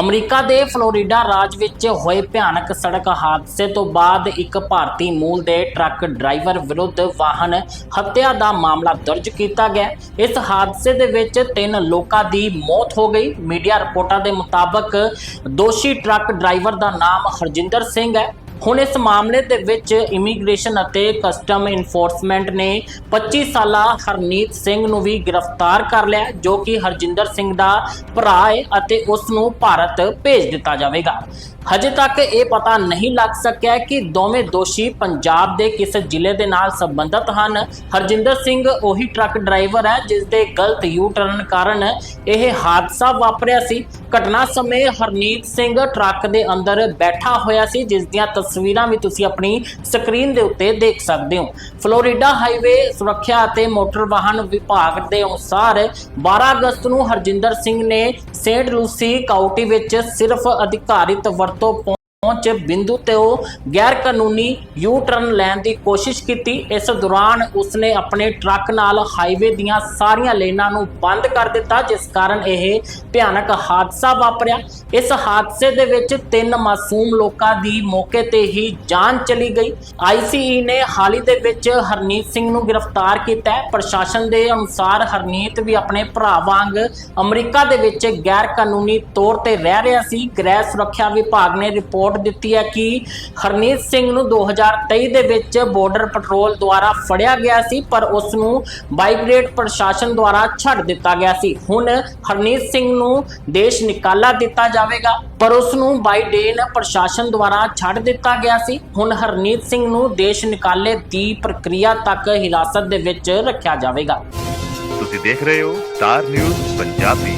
America ਦੇ Florida ਰਾਜ ਵਿੱਚ ਹੋਏ ਭਿਆਨਕ ਸੜਕ ਹਾਦਸੇ ਤੋਂ ਬਾਅਦ ਇੱਕ ਭਾਰਤੀ ਮੂਲ ਦੇ ਟਰੱਕ ਡਰਾਈਵਰ ਵਿਰੁੱਧ ਵਾਹਨ ਹੱਤਿਆ ਦਾ ਮਾਮਲਾ ਦਰਜ ਕੀਤਾ ਗਿਆ। ਇਸ ਹਾਦਸੇ ਦੇ ਵਿੱਚ ਤਿੰਨ ਲੋਕਾਂ ਦੀ ਮੌਤ ਹੋ ਗਈ। ਮੀਡੀਆ ਰਿਪੋਰਟਾਂ ਦੇ ਮੁਤਾਬਕ ਦੋਸ਼ੀ ਟਰੱਕ ਡਰਾਈਵਰ ਦਾ ਨਾਮ ਹਰਜਿੰਦਰ ਸਿੰਘ ਹੈ। ਹੁਣ ਇਸ ਮਾਮਲੇ ਦੇ ਵਿੱਚ ਇਮੀਗ੍ਰੇਸ਼ਨ ਅਤੇ ਕਸਟਮ ਇਨਫੋਰਸਮੈਂਟ ਨੇ 25 ਸਾਲਾ ਹਰਨੀਤ ਸਿੰਘ ਨੂੰ ਵੀ ਗ੍ਰਿਫਤਾਰ ਕਰ ਲਿਆ, ਜੋ ਕਿ ਹਰਜਿੰਦਰ ਸਿੰਘ ਦਾ ਭਰਾ ਹੈ ਅਤੇ ਉਸ ਨੂੰ ਭਾਰਤ ਭੇਜ ਦਿੱਤਾ ਜਾਵੇਗਾ। ਹਜੇ ਤੱਕ ਇਹ ਪਤਾ ਨਹੀਂ ਲੱਗ ਸਕਿਆ ਕਿ ਦੋਵੇਂ ਦੋਸ਼ੀ ਪੰਜਾਬ ਦੇ ਕਿਸ ਜ਼ਿਲ੍ਹੇ ਦੇ ਨਾਲ ਸੰਬੰਧਿਤ ਹਨ। ਹਰਜਿੰਦਰ ਸਿੰਘ ਉਹੀ ਟਰੱਕ ਡਰਾਈਵਰ ਹੈ, ਜਿਸ ਦੇ ਗਲਤ ਯੂ ਟਰਨ ਕਾਰਨ ਇਹ ਹਾਦਸਾ ਵਾਪਰਿਆ ਸੀ। ਘਟਨਾ ਸਮੇਂ ਹਰਨੀਤ ਸਿੰਘ ਟਰੱਕ ਦੇ ਅੰਦਰ ਬੈਠਾ ਹੋਇਆ ਸੀ, ਜਿਸ ਦੀਆਂ ਤਸਵੀਰਾਂ ਤਸਵੀਰਾਂ ਵੀ ਤੁਸੀਂ ਆਪਣੀ ਸਕਰੀਨ ਦੇ ਉੱਤੇ ਦੇਖ ਸਕਦੇ ਹੋ। ਫਲੋਰੀਡਾ ਹਾਈਵੇ ਸੁਰੱਖਿਆ ਅਤੇ ਮੋਟਰ ਵਾਹਨ ਵਿਭਾਗ ਦੇ ਅਨੁਸਾਰ 12 ਅਗਸਤ ਨੂੰ ਹਰਜਿੰਦਰ ਸਿੰਘ ਨੇ ਸੇਂਟ ਲੂਸੀ ਕਾਉਂਟੀ ਵਿੱਚ ਸਿਰਫ ਅਧਿਕਾਰਿਤ ਵਰਤੋਂ ਪਹੁੰਚ ਬਿੰਦੂ ਤੇ ਉਹ ਗੈਰ ਕਾਨੂੰਨੀ ਯੂ ਟਰਨ ਲੈਣ ਦੀ ਕੋਸ਼ਿਸ਼ ਕੀਤੀ। ਇਸ ਦੌਰਾਨ ਉਸਨੇ ਆਪਣੇ ਟਰੱਕ ਨਾਲ ਹਾਈਵੇ ਦੀਆਂ ਸਾਰੀਆਂ ਲੇਨਾਂ ਨੂੰ ਬੰਦ ਕਰ ਦਿੱਤਾ, ਜਿਸ ਕਾਰਨ ਇਹ ਭਿਆਨਕ ਹਾਦਸਾ ਵਾਪਰਿਆ। ਇਸ ਹਾਦਸੇ ਦੇ ਵਿੱਚ ਤਿੰਨ ਮਾਸੂਮ ਲੋਕਾਂ ਦੀ ਮੌਕੇ ਤੇ ਹੀ ਜਾਨ ਚਲੀ ਗਈ। ਆਈਸੀਈ ਨੇ ਹਾਲ ਹੀ ਦੇ ਵਿੱਚ ਹਰਨੀਤ ਸਿੰਘ ਨੂੰ ਗ੍ਰਿਫਤਾਰ ਕੀਤਾ ਹੈ। ਪ੍ਰਸ਼ਾਸਨ ਦੇ ਅਨੁਸਾਰ ਹਰਨੀਤ ਵੀ ਆਪਣੇ ਭਰਾ ਵਾਂਗ ਅਮਰੀਕਾ ਦੇ ਵਿੱਚ ਗੈਰ ਕਾਨੂੰਨੀ ਤੌਰ ਤੇ ਰਹਿ ਰਿਹਾ ਸੀ। ਗ੍ਰਹਿ ਸੁਰੱਖਿਆ ਵਿਭਾਗ ਨੇ ਰਿਪੋਰਟ ਦਿੱਤੀ ਹੈ ਕਿ ਹਰਨੀਤ ਸਿੰਘ ਨੂੰ 2023 ਦੇ ਵਿੱਚ ਬਾਰਡਰ ਪੈਟਰੋਲ ਦੁਆਰਾ ਫੜਿਆ ਗਿਆ ਸੀ, ਪਰ ਉਸ ਨੂੰ ਬਾਈਗ੍ਰੇਡ ਪ੍ਰਸ਼ਾਸਨ ਦੁਆਰਾ ਛੱਡ ਦਿੱਤਾ ਗਿਆ ਸੀ। ਹੁਣ ਹਰਨੀਤ ਸਿੰਘ ਨੂੰ ਦੇਸ਼ ਨਿਕਾਲਾ ਦਿੱਤਾ ਜਾਵੇਗਾ, ਪਰ ਉਸ ਨੂੰ ਬਾਈਡੇਨ ਪ੍ਰਸ਼ਾਸਨ ਦੁਆਰਾ ਛੱਡ ਦਿੱਤਾ ਗਿਆ ਸੀ। ਹੁਣ ਹਰਨੀਤ ਸਿੰਘ ਨੂੰ ਦੇਸ਼ ਨਿਕਾਲੇ ਦੀ ਪ੍ਰਕਿਰਿਆ ਤੱਕ ਹਿਰਾਸਤ ਦੇ ਵਿੱਚ ਰੱਖਿਆ ਜਾਵੇਗਾ। ਤੁਸੀਂ ਦੇਖ ਰਹੇ ਹੋ ਸਟਾਰ ਨਿਊਜ਼ ਪੰਜਾਬੀ।